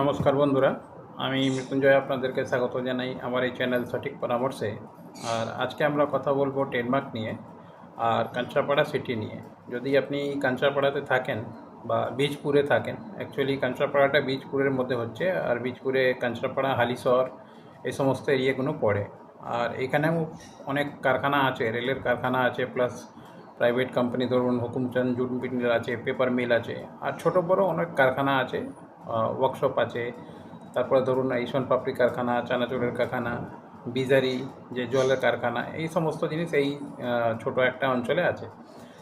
নমস্কার বন্ধুরা, আমি মৃত্যুঞ্জয় আপনাদেরকে স্বাগত জানাই আমার এই চ্যানেল সঠিক পরামর্শে। আর আজকে আমরা কথা বলব ট্রেডমার্ক নিয়ে আর কাঞ্চাপাড়া সিটি নিয়ে। যদি আপনি কাঞ্চাপাড়াতে থাকেন বা বীজপুরে থাকেন অ্যাকচুয়ালি কাঞ্চাপাড়াটা বীজপুরের মধ্যে হচ্ছে আর বীজপুরে কাঞ্চাপাড়া হালিশহর এই সমস্ত এরিয়াগুলো পড়ে। আর এখানেও অনেক কারখানা আছে, রেলের কারখানা আছে প্লাস প্রাইভেট কোম্পানি ধরুন হুকুমচন্দ জুট মিল আছে পেপার মিল আছে, আর ছোট বড় অনেক কারখানা আছে। ওয়ার্কশপ আছে। তারপরে ধরুন এইসন পাপড়ি কারখানা, চানাচুরের কারখানা, বিজারি, যে জলের কারখানা, এই সমস্ত জিনিস এই ছোট একটা অঞ্চলে আছে।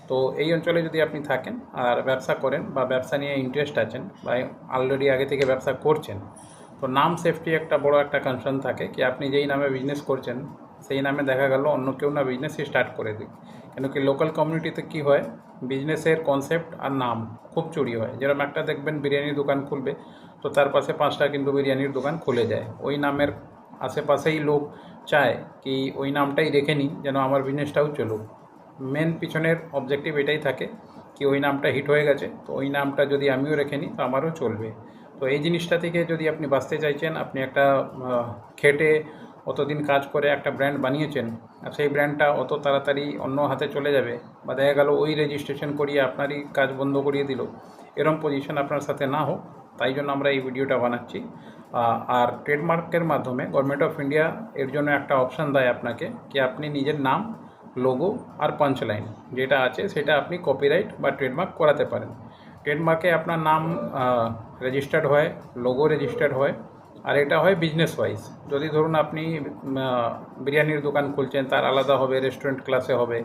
তো এই অঞ্চলে যদি আপনি থাকেন আর ব্যবসা করেন বা ব্যবসা নিয়ে ইন্টারেস্ট আছেন বা অলরেডি আগে থেকে ব্যবসা করছেন, তো নাম সেফটি একটা বড় একটা কনসার্ন থাকে কি আপনি যেই নামে বিজনেস করছেন সেই নামে দেখা গেল, অন্য কেউ না বিজনেসই স্টার্ট করে দিক। কেন কি লোকাল কমিউনিটিতে কি হয় বিজনেসের কনসেপ্ট আর নাম খুব চুরি হয়। যেরকম একটা দেখবেন বিরিয়ানির দোকান খুলবে, তো তার পাশে পাঁচটা কিন্তু বিরিয়ানির দোকান খুলে যায়। ওই নামের আশেপাশেই লোক চায় কি ওই নামটাই রেখে নিই, যেন আমার বিজনেসটাও চলুক। মেন পিছনের অবজেক্টিভ এটাই থাকে কি ওই নামটা হিট হয়ে গেছে, তো ওই নামটা যদি আমিও রেখে নিই, তো আমারও চলবে। তো এই জিনিসটা থেকে যদি আপনি বাঁচতে চাইছেন, আপনি একটা খেটে অতদিন কাজ করে একটা ব্র্যান্ড বানিয়েছেন, আর সেই ব্র্যান্ডটা অত তাড়াতাড়ি অন্য হাতে চলে যাবে বা দেখা গেল ওই রেজিস্ট্রেশন করিয়ে আপনারই কাজ বন্ধ করিয়ে দিল। এরম পজিশন আপনার সাথে না হোক, তাই জন্য আমরা এই ভিডিওটা বানাচ্ছি। আর ট্রেডমার্কের মাধ্যমে গভর্নমেন্ট অফ ইন্ডিয়া এর জন্য একটা অপশান দেয় আপনাকে কি আপনি নিজের নাম লোগো আর পাঞ্চ লাইন যেটা আছে সেটা আপনি কপিরাইট বা ট্রেডমার্ক করাতে পারেন। ট্রেডমার্কে আপনার নাম রেজিস্টার্ড হয় লোগো রেজিস্টার্ড হয় আর এটা হয় বিজনেস ওয়াইজ যদি ধরুন আপনি বিরিয়ানির দোকান খুলছেন, তার আলাদা হবে রেস্টুরেন্ট ক্লাসে হবে,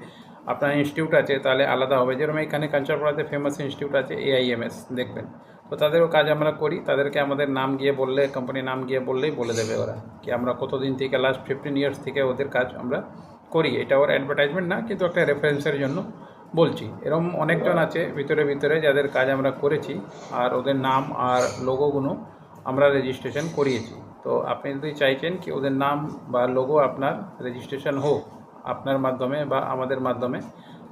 আপনার ইনস্টিটিউট আছে, তাহলে আলাদা হবে। যেরকম এখানে কাঞ্চারপাড়াতে ফেমাস ইনস্টিটিউট আছে এআইএমএস দেখবেন। তো তাদেরও কাজ আমরা করি, তাদেরকে আমাদের নাম গিয়ে বললে কোম্পানির নাম গিয়ে বললেই বলে দেবে ওরা কি আমরা কতদিন থেকে লাস্ট ফিফটিন ইয়ার্স থেকে ওদের কাজ আমরা করি। এটা ওর অ্যাডভার্টাইজমেন্ট না, কিন্তু একটা রেফারেন্সের জন্য বলছি। এরকম অনেকজন আছে, ভিতরে ভিতরে যাদের কাজ আমরা করেছি, আর ওদের নাম আর লোগোগুলো আমরা রেজিস্ট্রেশন করিয়েছি। তো আপনি যদি চাইছেন কি ওদের নাম বা লোগো আপনার রেজিস্ট্রেশন হোক, আপনার মাধ্যমে বা আমাদের মাধ্যমে,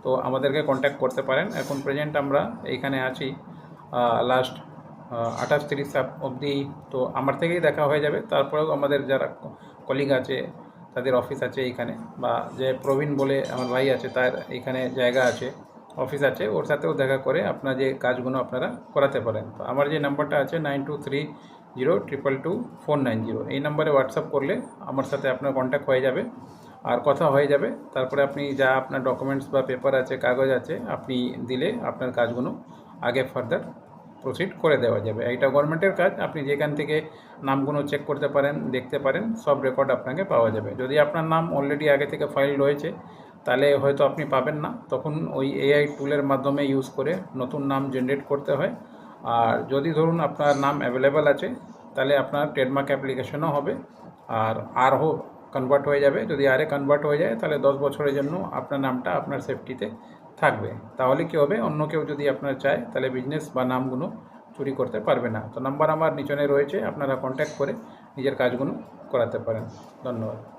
তো আমাদেরকে কন্ট্যাক্ট করতে পারেন। এখন প্রেজেন্ট আমরা এইখানে আছি লাস্ট আঠাশ তিরিশ অবধি। তো আমার থেকেই দেখা হয়ে যাবে। তারপরেও আমাদের যারা কলিগ আছে, তাদের অফিস আছে এইখানে বা যে প্রবীণ বলে আমার ভাই আছে, তার এইখানে জায়গা আছে অফিস আছে। ওর সাথেও দেখা করে আপনার যে কাজগুলো আপনারা করাতে পারেন। তো আমার যে নাম্বারটা আছে nine two three zero triple two four nine zero. এই নাম্বারে হোয়াটসঅ্যাপ করলে আমার সাথে আপনার কন্ট্যাক্ট হয়ে যাবে, আর কথা হয়ে যাবে। তারপরে আপনি যা আপনার ডকুমেন্টস বা পেপার আছে, কাগজ আছে, আপনি দিলে আপনার কাজগুলো আগে ফার্দার প্রসিড করে দেওয়া যাবে। এটা গভর্নমেন্টের কাজ, আপনি যেখান থেকে নামগুলো চেক করতে পারেন, দেখতে পারেন, সব রেকর্ড আপনাকে পাওয়া যাবে। যদি আপনার নাম অলরেডি আগে থেকে ফাইল রয়েছে তাহলে হয়তো আপনি পাবেন না। তখন ওই এআই টুলের মাধ্যমে ইউজ করে নতুন নাম জেনারেট করতে হয়। আর যদি ধরুন আপনার নাম অ্যাভেলেবেল আছে, তাহলে আপনার ট্রেডমার্ক অ্যাপ্লিকেশনও হবে। আর আর হোক কনভার্ট হয়ে যাবে। যদি আরে কনভার্ট হয়ে যায়, তাহলে দশ বছরের জন্য আপনার নামটা আপনার সেফটিতে থাকবে। তাহলে কি হবে? অন্য কেউ যদি আপনার চায়, তাহলে বিজনেস বা নামগুলো চুরি করতে পারবে না। তো নাম্বার আমার নিচনে রয়েছে, আপনারা কন্ট্যাক্ট করে নিজের কাজগুলো করাতে পারেন। ধন্যবাদ।